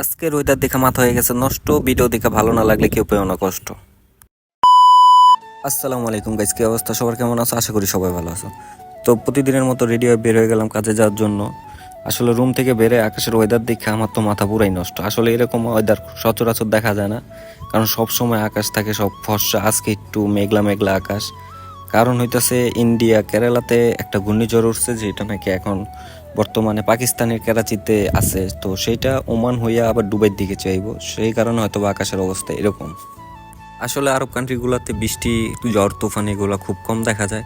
আজকের ওয়েদার দেখে মাথা হয়ে গেছে নষ্ট ভিডিও দেখে ভালো না লাগলে কেউ পেও না কষ্ট। আসসালামু আলাইকুম গাইজ কি অবস্থা? সবার কেমন আছো? আশা করি সবাই ভালো আছো। তো প্রতিদিনের মতো রেডি হয়ে বের হয়ে গেলাম কাজে যাওয়ার জন্য। আসলে রুম থেকে বেরে আকাশের ওয়েদার দেখে আমার তো মাথা পুরাই নষ্ট। আসলে এরকম ওয়েদার সচরাচর দেখা যায় না, কারণ সব সময় আকাশ থাকে, সব ফর্সা, আজকে একটু মেঘলা মেঘলা আকাশ। কারণ হইতাছে ইন্ডিয়া কেরালাতে একটা ঘূর্ণিঝড় উঠছে, যেটা নাকি এখন বর্তমানে পাকিস্তানের করাচিতে আছে। তো সেইটা ওমান হইয়া আবার দুবাইয়ের দিকে চাইব। সেই কারণে হয়তো আকাশের অবস্থা এরকম। আসলে আরব কান্ট্রিগুলোতে বৃষ্টি, ঝড় তুফান এগুলো খুব কম দেখা যায়।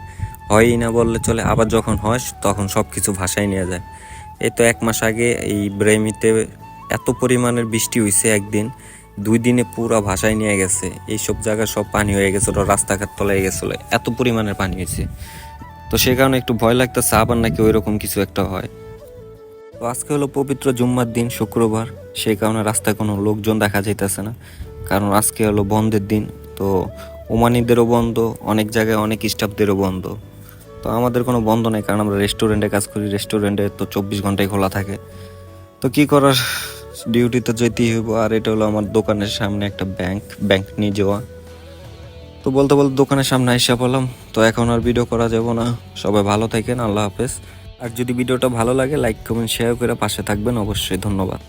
হয়ই না বললে চলে, আবার যখন হয়, তখন সব কিছু ভাষায় নিয়ে যায়। এই তো এক মাস আগে এই ব্রেমিতে এত পরিমাণের বৃষ্টি হয়েছে একদিন। দুই দিনে পুরো ভাষায় নিয়ে গেছে। এইসব জায়গায় সব পানি হয়ে গেছিল, রাস্তাঘাট তলায় গেছিল। এত পরিমাণের পানি হয়েছে। তো সে কারণে একটু ভয় লাগতেছে, আবার নাকি ওই রকম কিছু একটা হয়। তো আজকে হলো পবিত্র জুম্মার দিন, শুক্রবার। সেই কারণে রাস্তায় কোনো লোকজন দেখা যাইতেছে না। কারণ আজকে হলো বন্ধের দিন, তো ওমানিদেরও বন্ধ, অনেক জায়গায় অনেক স্টাফদেরও বন্ধ। তো আমাদের কোনো বন্ধ নেই, কারণ আমরা রেস্টুরেন্টে কাজ করি, রেস্টুরেন্টে তো চব্বিশ ঘন্টাই খোলা থাকে। তো কি করার? ডিউটিতে যেতেই হইব, আর এটা হলো আমার দোকানের সামনে একটা ব্যাংক ব্যাংক নিয়ে যাওয়া। তো বলতে বলতে দোকানের সামনে এসে পড়লাম, তো এখন আর ভিডিও করা যাব না। সবাই ভালো থাকেন, আল্লাহ হাফেজ। আর যদি ভিডিওটা ভালো লাগে লাইক কমেন্ট শেয়ার করে পাশে থাকবেন, অবশ্যই ধন্যবাদ।